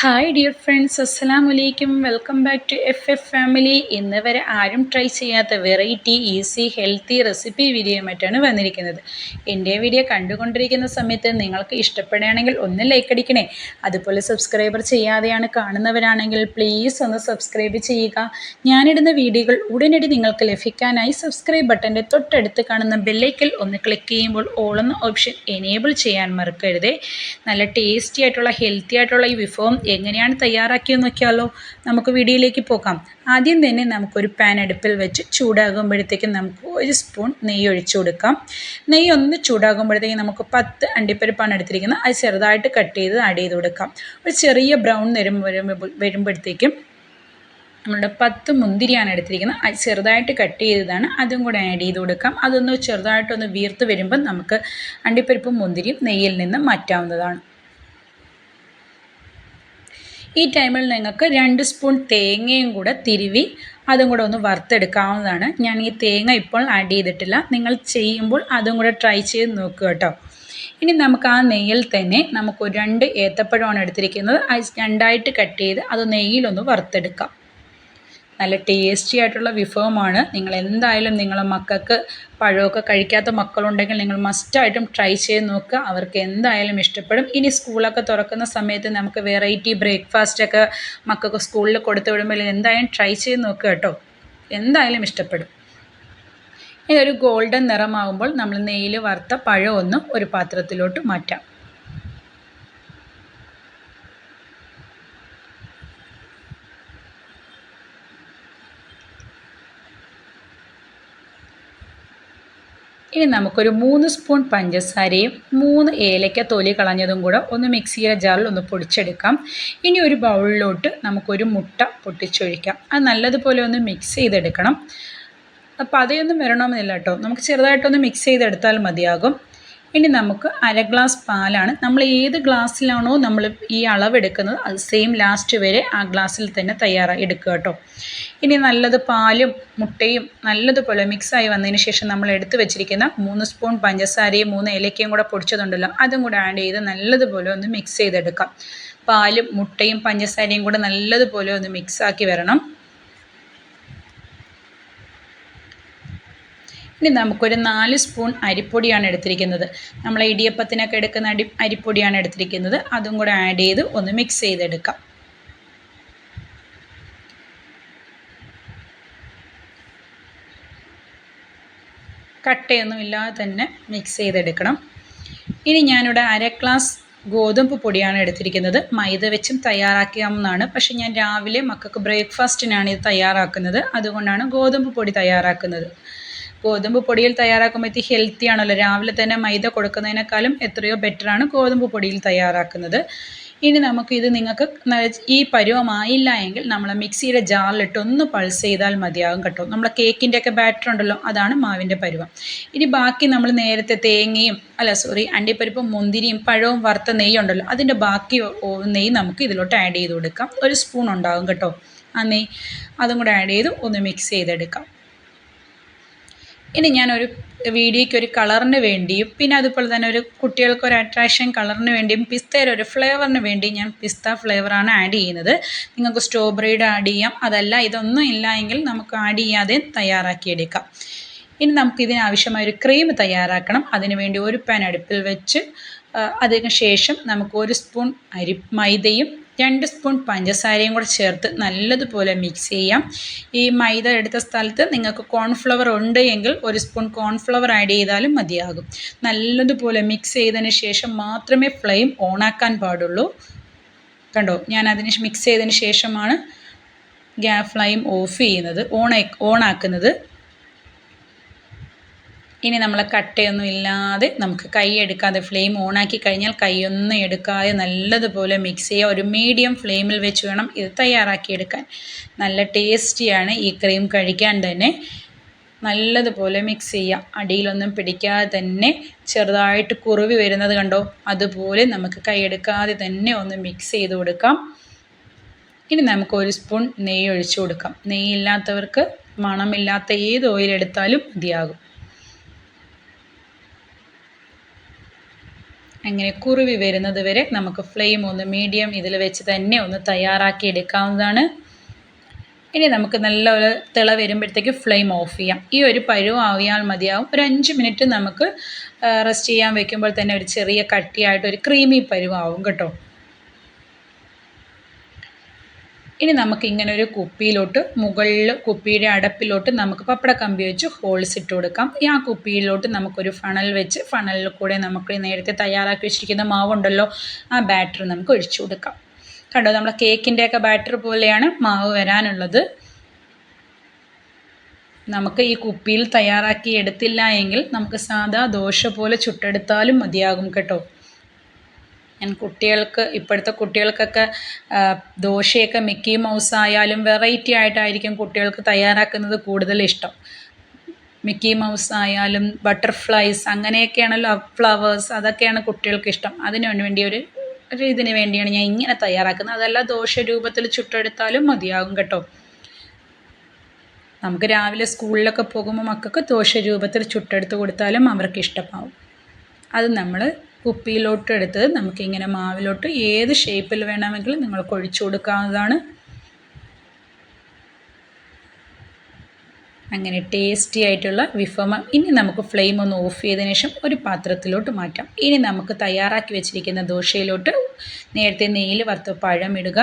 Hi dear friends അസ്സലാം വലൈക്കും welcome back to F F family ഇന്ന് വരെ ആരും ട്രൈ ചെയ്യാത്ത വെറൈറ്റി ഈസി ഹെൽത്തി റെസിപ്പി വീഡിയോയുമായിട്ടാണ് വന്നിരിക്കുന്നത്. എന്റെ വീഡിയോ കണ്ടുകൊണ്ടിരിക്കുന്ന സമയത്ത് നിങ്ങൾക്ക് ഇഷ്ടപ്പെടുകയാണെങ്കിൽ ഒന്ന് ലൈക്ക് അടിക്കണേ. അതുപോലെ സബ്സ്ക്രൈബർ ചെയ്യാതെയാണ് കാണുന്നവരാണെങ്കിൽ പ്ലീസ് ഒന്ന് സബ്സ്ക്രൈബ് ചെയ്യുക. ഞാനിടുന്ന വീഡിയോകൾ ഉടനടി നിങ്ങൾക്ക് ലഭിക്കാനായി സബ്സ്ക്രൈബ് ബട്ടന്റെ തൊട്ടടുത്ത് കാണുന്ന ബെല്ലൈക്കൽ ഒന്ന് ക്ലിക്ക് ചെയ്യുമ്പോൾ ഓൾ എന്ന ഓപ്ഷൻ എനേബിൾ ചെയ്യാൻ മറക്കരുതേ. നല്ല ടേസ്റ്റി ആയിട്ടുള്ള ഹെൽത്തി ആയിട്ടുള്ള ഈ വിഭവം എങ്ങനെയാണ് തയ്യാറാക്കിയെന്ന് നോക്കിയാലോ നമുക്ക് വീഡിയോയിലേക്ക് പോകാം. ആദ്യം തന്നെ നമുക്കൊരു പാൻ അടുപ്പിൽ വെച്ച് ചൂടാകുമ്പോഴത്തേക്കും നമുക്ക് ഒരു സ്പൂൺ നെയ്യ് ഒഴിച്ചു കൊടുക്കാം. നെയ്യ് ഒന്ന് ചൂടാകുമ്പോഴത്തേക്കും നമുക്ക് പത്ത് അണ്ടിപ്പരിപ്പാണ് എടുത്തിരിക്കുന്നത്. അത് ചെറുതായിട്ട് കട്ട് ചെയ്ത് ആഡ് ചെയ്ത് കൊടുക്കാം. ഒരു ചെറിയ ബ്രൗൺ നിരം വരുമ്പോഴത്തേക്കും നമ്മുടെ പത്ത് മുന്തിരിയാണ് എടുത്തിരിക്കുന്നത്. അത് ചെറുതായിട്ട് കട്ട് ചെയ്തതാണ്. അതും കൂടെ ആഡ് ചെയ്ത് കൊടുക്കാം. അതൊന്ന് ചെറുതായിട്ടൊന്ന് വീർത്ത് വരുമ്പം നമുക്ക് അണ്ടിപ്പരിപ്പും മുന്തിരിയും നെയ്യിൽ നിന്ന് മാറ്റാവുന്നതാണ്. ഈ ടൈമിൽ നിങ്ങൾക്ക് രണ്ട് സ്പൂൺ തേങ്ങയും കൂടെ തിരുവി അതും കൂടെ ഒന്ന് വറുത്തെടുക്കാവുന്നതാണ്. ഞാൻ ഈ തേങ്ങ ഇപ്പോൾ ആഡ് ചെയ്തിട്ടില്ല. നിങ്ങൾ ചെയ്യുമ്പോൾ അതും കൂടെ ട്രൈ ചെയ്ത് നോക്കുക കേട്ടോ. ഇനി നമുക്ക് ആ നെയ്യിൽ തന്നെ നമുക്ക് രണ്ട് ഏത്തപ്പഴമാണ് എടുത്തിരിക്കുന്നത്. രണ്ടായിട്ട് കട്ട് ചെയ്ത് അത് നെയ്യിലൊന്ന് വറുത്തെടുക്കാം. നല്ല ടേസ്റ്റി ആയിട്ടുള്ള വിഭവമാണ്. നിങ്ങൾ എന്തായാലും നിങ്ങളെ മക്കൾക്ക് പഴമൊക്കെ കഴിക്കാത്ത മക്കളുണ്ടെങ്കിൽ നിങ്ങൾ മസ്റ്റായിട്ടും ട്രൈ ചെയ്ത് നോക്കുക. അവർക്ക് എന്തായാലും ഇഷ്ടപ്പെടും. ഇനി സ്കൂളൊക്കെ തുറക്കുന്ന സമയത്ത് നമുക്ക് വെറൈറ്റി ബ്രേക്ക്ഫാസ്റ്റൊക്കെ മക്കൾക്ക് സ്കൂളിൽ കൊടുത്തു വിടുമ്പോൾ എന്തായാലും ട്രൈ ചെയ്ത് നോക്കുക കേട്ടോ. എന്തായാലും ഇഷ്ടപ്പെടും. ഇതൊരു ഗോൾഡൻ നിറമാകുമ്പോൾ നമ്മൾ നെയ്യിൽ വറുത്ത പഴം ഒന്ന് ഒരു പാത്രത്തിലോട്ട് മാറ്റാം. ഇനി നമുക്കൊരു മൂന്ന് സ്പൂൺ പഞ്ചസാരയും മൂന്ന് ഏലക്ക തൊലി കളഞ്ഞതും കൂടെ ഒന്ന് മിക്സിയിലെ ജാറിൽ ഒന്ന് പൊടിച്ചെടുക്കാം. ഇനി ഒരു ബൗളിലോട്ട് നമുക്കൊരു മുട്ട പൊട്ടിച്ചൊഴിക്കാം. അത് നല്ലതുപോലെ ഒന്ന് മിക്സ് ചെയ്തെടുക്കണം. അതൊന്നും വരണമെന്നില്ല കേട്ടോ. നമുക്ക് ചെറുതായിട്ടൊന്ന് മിക്സ് ചെയ്തെടുത്താൽ മതിയാകും. ഇനി നമുക്ക് അര ഗ്ലാസ് പാലാണ്. നമ്മൾ ഏത് ഗ്ലാസ്സിലാണോ നമ്മൾ ഈ അളവെടുക്കുന്നത് അത് സെയിം ലാസ്റ്റ് വരെ ആ ഗ്ലാസ്സിൽ തന്നെ തയ്യാറായി എടുക്കുക കേട്ടോ. ഇനി നല്ലത് പാലും മുട്ടയും നല്ലതുപോലെ മിക്സായി വന്നതിന് ശേഷം നമ്മൾ എടുത്തു വെച്ചിരിക്കുന്ന മൂന്ന് സ്പൂൺ പഞ്ചസാരയും മൂന്ന് ഏലക്കയും കൂടെ പൊടിച്ചതുണ്ടല്ലോ അതും കൂടെ ആഡ് ചെയ്ത് നല്ലതുപോലെ ഒന്ന് മിക്സ് ചെയ്തെടുക്കാം. പാലും മുട്ടയും പഞ്ചസാരയും കൂടെ നല്ലതുപോലെ ഒന്ന് മിക്സാക്കി വരണം. ഇനി നമുക്കൊരു നാല് സ്പൂൺ അരിപ്പൊടിയാണ് എടുത്തിരിക്കുന്നത്. നമ്മൾ ഇടിയപ്പത്തിനൊക്കെ എടുക്കുന്ന അടി അരിപ്പൊടിയാണ് എടുത്തിരിക്കുന്നത്. അതും കൂടെ ആഡ് ചെയ്ത് ഒന്ന് മിക്സ് ചെയ്തെടുക്കാം. കട്ടയൊന്നും ഇല്ലാതെ തന്നെ മിക്സ് ചെയ്തെടുക്കണം. ഇനി ഞാനിവിടെ അര ഗ്ലാസ് ഗോതമ്പ് പൊടിയാണ് എടുത്തിരിക്കുന്നത്. മൈദ വെച്ചും തയ്യാറാക്കാമെന്നാണ് പക്ഷേ ഞാൻ രാവിലെ മക്കൾക്ക് ബ്രേക്ക്ഫാസ്റ്റിനാണ് ഇത് തയ്യാറാക്കുന്നത്. അതുകൊണ്ടാണ് ഗോതമ്പ് പൊടി തയ്യാറാക്കുന്നത്. ഗോതമ്പ് പൊടിയിൽ തയ്യാറാക്കുമ്പോൾ ഇത്തിരി ഹെൽത്തി ആണല്ലോ. രാവിലെ തന്നെ മൈദ കൊടുക്കുന്നതിനേക്കാളും എത്രയോ ബെറ്ററാണ് ഗോതമ്പ് പൊടിയിൽ തയ്യാറാക്കുന്നത്. ഇനി നമുക്ക് ഇത് നിങ്ങൾക്ക് ഈ പരുവമായില്ല എങ്കിൽ നമ്മൾ മിക്സിയുടെ ജാറിലിട്ട് ഒന്ന് പൾസ് ചെയ്താൽ മതിയാകും കേട്ടോ. നമ്മളെ കേക്കിന്റെ ഒക്കെ ബാറ്റർ ഉണ്ടല്ലോ അതാണ് മാവിന്റെ പരുവം. ഇനി ബാക്കി നമ്മൾ നേരത്തെ തേങ്ങയും അല്ല സോറി അണ്ടിപ്പരിപ്പും മുന്തിരിയും പഴവും വറുത്ത നെയ്യ് ഉണ്ടല്ലോ അതിന്റെ ബാക്കി നെയ്യ് നമുക്ക് ഇതിലോട്ട് ആഡ് ചെയ്ത് കൊടുക്കാം. ഒരു സ്പൂൺ ഉണ്ടാകും കേട്ടോ. ആ നെയ്യ് അതും കൂടെ ആഡ് ചെയ്ത് ഒന്ന് മിക്സ് ചെയ്തെടുക്കാം. ഇനി ഞാനൊരു വീഡിയോയ്ക്ക് ഒരു കളറിന് വേണ്ടിയും പിന്നെ അതുപോലെ തന്നെ ഒരു കുട്ടികൾക്ക് ഒരു അട്രാക്ഷൻ കളറിന് വേണ്ടിയും പിസ്തയുടെ ഒരു ഫ്ലേവറിന് വേണ്ടി ഞാൻ പിസ്ത ഫ്ലേവറാണ് ആഡ് ചെയ്യുന്നത്. നിങ്ങൾക്ക് സ്ട്രോബെറിയുടെ ആഡ് ചെയ്യാം. അതല്ല ഇതൊന്നും ഇല്ല എങ്കിൽ നമുക്ക് ആഡ് ചെയ്യാതെ തയ്യാറാക്കിയെടുക്കാം ഇനി നമുക്ക് ഇതിനാവശ്യമായ ഒരു ക്രീം തയ്യാറാക്കണം. അതിനുവേണ്ടി ഒരു പാൻ അടുപ്പിൽ വെച്ച് അതിന് ശേഷം നമുക്ക് ഒരു സ്പൂൺ അരി മൈദയും രണ്ട് സ്പൂൺ പഞ്ചസാരയും കൂടെ ചേർത്ത് നല്ലതുപോലെ മിക്സ് ചെയ്യാം. ഈ മൈദ എടുത്ത സ്ഥലത്ത് നിങ്ങൾക്ക് കോൺഫ്ലവർ ഉണ്ട് എങ്കിൽ ഒരു സ്പൂൺ കോൺഫ്ലവർ ആഡ് ചെയ്താലും മതിയാകും. നല്ലതുപോലെ മിക്സ് ചെയ്തതിന് ശേഷം മാത്രമേ ഫ്ലെയിം ഓണാക്കാൻ പാടുള്ളൂ. കണ്ടോ? ഞാൻ അതിന് മിക്സ് ചെയ്തതിന് ശേഷമാണ് ഗ്യാ ഫ്ലെയിം ഓഫ് ചെയ്യുന്നത് ഓൺ ഓണാക്കുന്നത്. ഇനി നമ്മൾ കട്ടയൊന്നും ഇല്ലാതെ നമുക്ക് കൈ എടുക്കാതെ ഫ്ലെയിം ഓണാക്കി കഴിഞ്ഞാൽ കൈയൊന്നും എടുക്കാതെ നല്ലതുപോലെ മിക്സ് ചെയ്യുക ഒരു മീഡിയം ഫ്ലെയിമിൽ വെച്ച് വേണം ഇത് തയ്യാറാക്കിയെടുക്കാൻ നല്ല ടേസ്റ്റിയാണ് ഈ ക്രീം കഴിക്കാൻ തന്നെ. നല്ലതുപോലെ മിക്സ് ചെയ്യുക അടിയിലൊന്നും പിടിക്കാതെ തന്നെ ചെറുതായിട്ട് കുറുവി വരുന്നത് കണ്ടോ? അതുപോലെ നമുക്ക് കൈ എടുക്കാതെ തന്നെ ഒന്ന് മിക്സ് ചെയ്ത് കൊടുക്കാം. ഇനി നമുക്ക് ഒരു സ്പൂൺ നെയ്യ് ഒഴിച്ചു കൊടുക്കാം. നെയ്യില്ലാത്തവർക്ക് മണമില്ലാത്ത ഏത് ഓയിൽ എടുത്താലും മതിയാകും. അങ്ങനെ കുറുവി വരുന്നത് വരെ നമുക്ക് ഫ്ലെയിം ഒന്ന് മീഡിയം ഇതിൽ വെച്ച് തന്നെ ഒന്ന് തയ്യാറാക്കി എടുക്കാവുന്നതാണ്. ഇനി നമുക്ക് നല്ല ഒരു തിള വരുമ്പോഴത്തേക്ക് ഫ്ലെയിം ഓഫ് ചെയ്യാം. ഈ ഒരു പരുവം ആവിയാൽ മതിയാവും. ഒരു അഞ്ച് മിനിറ്റ് നമുക്ക് റെസ്റ്റ് ചെയ്യാൻ വെക്കുമ്പോൾ തന്നെ ഒരു ചെറിയ കട്ടിയായിട്ട് ഒരു ക്രീമി പരുവാവും കേട്ടോ. ഇനി നമുക്ക് ഇങ്ങനെ ഒരു കുപ്പിയിലോട്ട് മുകളിൽ കുപ്പിയുടെ അടപ്പിലോട്ട് നമുക്ക് പപ്പട കമ്പി വെച്ച് ഹോൾസ് ഇട്ട് കൊടുക്കാം. ഈ ആ കുപ്പിയിലോട്ട് നമുക്കൊരു ഫണൽ വെച്ച് ഫണലിൽ കൂടെ നമുക്ക് നേരത്തെ തയ്യാറാക്കി വെച്ചിരിക്കുന്ന മാവുണ്ടല്ലോ ആ ബാറ്റർ നമുക്ക് ഒഴിച്ചു കൊടുക്കാം. കണ്ടോ നമ്മുടെ കേക്കിന്റെയൊക്കെ ബാറ്റർ പോലെയാണ് മാവ് വരാനുള്ളത്. നമുക്ക് ഈ കുപ്പിയിൽ തയ്യാറാക്കി എടുത്തില്ല എങ്കിൽ നമുക്ക് സാധാ ദോശ പോലെ ചുട്ടെടുത്താലും മതിയാകും കേട്ടോ. ഞാൻ കുട്ടികൾക്ക് ഇപ്പോഴത്തെ കുട്ടികൾക്കൊക്കെ ദോശയൊക്കെ മിക്കി മൗസ് ആയാലും വെറൈറ്റി ആയിട്ടായിരിക്കും കുട്ടികൾക്ക് തയ്യാറാക്കുന്നത് കൂടുതൽ ഇഷ്ടം. മിക്കി മൗസ് ആയാലും ബട്ടർഫ്ലൈസ് അങ്ങനെയൊക്കെയാണല്ലോ ഫ്ലവേഴ്സ് അതൊക്കെയാണ് കുട്ടികൾക്ക് ഇഷ്ടം. അതിനു വേണ്ടി ഒരു ഒരു ഇതിന് വേണ്ടിയാണ് ഞാൻ ഇങ്ങനെ തയ്യാറാക്കുന്നത്. അതല്ല ദോശ രൂപത്തിൽ ചുട്ടെടുത്താലും മതിയാകും കേട്ടോ. നമുക്ക് രാവിലെ സ്കൂളിലൊക്കെ പോകുമ്പോൾ മക്കൾക്ക് ദോശ രൂപത്തിൽ ചുട്ടെടുത്ത് കൊടുത്താലും അവർക്ക് ഇഷ്ടമാവും. അത് നമ്മൾ കുപ്പിയിലോട്ട് എടുത്ത് നമുക്കിങ്ങനെ മാവിലോട്ട് ഏത് ഷേപ്പിൽ വേണമെങ്കിലും നിങ്ങൾക്ക് ഒഴിച്ചു കൊടുക്കാവുന്നതാണ്. അങ്ങനെ ടേസ്റ്റി ആയിട്ടുള്ള വിഫമം ഇനി നമുക്ക് ഫ്ലെയിം ഒന്ന് ഓഫ് ചെയ്തതിന് ശേഷം ഒരു പാത്രത്തിലോട്ട് മാറ്റാം. ഇനി നമുക്ക് തയ്യാറാക്കി വെച്ചിരിക്കുന്ന ദോശയിലോട്ട് നേരത്തെ നെയ്യിൽ വറുത്ത പഴം ഇടുക.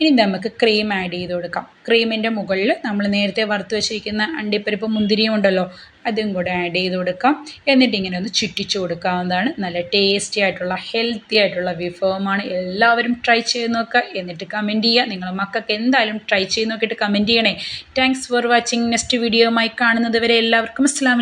ഇനി നമുക്ക് ക്രീം ആഡ് ചെയ്ത് കൊടുക്കാം. ക്രീമിന്റെ മുകളിൽ നമ്മൾ നേരത്തെ വറുത്ത് വെച്ചിരിക്കുന്ന അണ്ടിപ്പരിപ്പ് മുന്തിരിയും ഉണ്ടല്ലോ അതും കൂടെ ആഡ് ചെയ്ത് കൊടുക്കാം. എന്നിട്ട് ഇങ്ങനെ ഒന്ന് ചുറ്റിച്ചു കൊടുക്കാവുന്നതാണ്. നല്ല ടേസ്റ്റി ആയിട്ടുള്ള ഹെൽത്തി ആയിട്ടുള്ള വിഭവമാണ് എല്ലാവരും ട്രൈ ചെയ്ത് നോക്കുക. എന്നിട്ട് കമന്റ് ചെയ്യുക. നിങ്ങൾ മക്കൾക്ക് എന്തായാലും ട്രൈ ചെയ്ത് നോക്കിയിട്ട് കമന്റ് ചെയ്യണേ. Thanks for watching next video വീഡിയോയുമായി കാണുന്നത് വരെ എല്ലാവർക്കും അസ്സാം